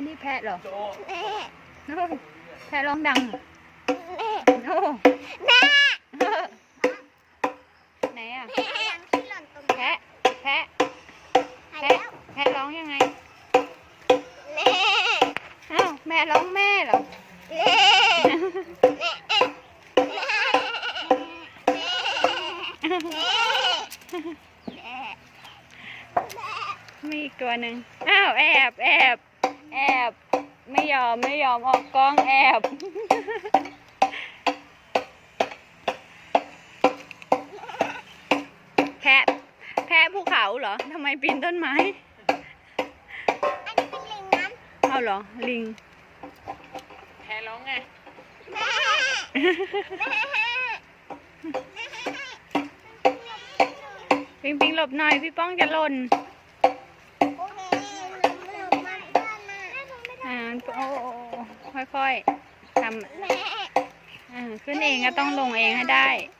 อันนี้แพะเหรอโจแม่โอ้แพะร้องดังแม่โอ้แม่ไหนอะ แม่ยังที่หล่นตรงนี้แพะ แพะ หายแพะ แล้วแพะร้องยังไงแม่อ้าวแม่ร้องแม่เหรอ แม่แม่แม่แม่มีอีกตัวหนึ่งอ้าวแอบแอบแอบ ไม่ยอมไม่ยอมออกกล้องแอบแพะแพะภูเขาเหรอทำไมปีนต้นไม้ อันนี้เป็นลิงน้เอาเหรอ ลิง แพะร้องไงำแม่แม่ปิงปิงหลบหน่อย พี่ป้องจะหล่น โอ้โอ้โอ้ค่อยๆทำแม่อ่าขึ้นเองก็ต้องลงเองให้ได้แ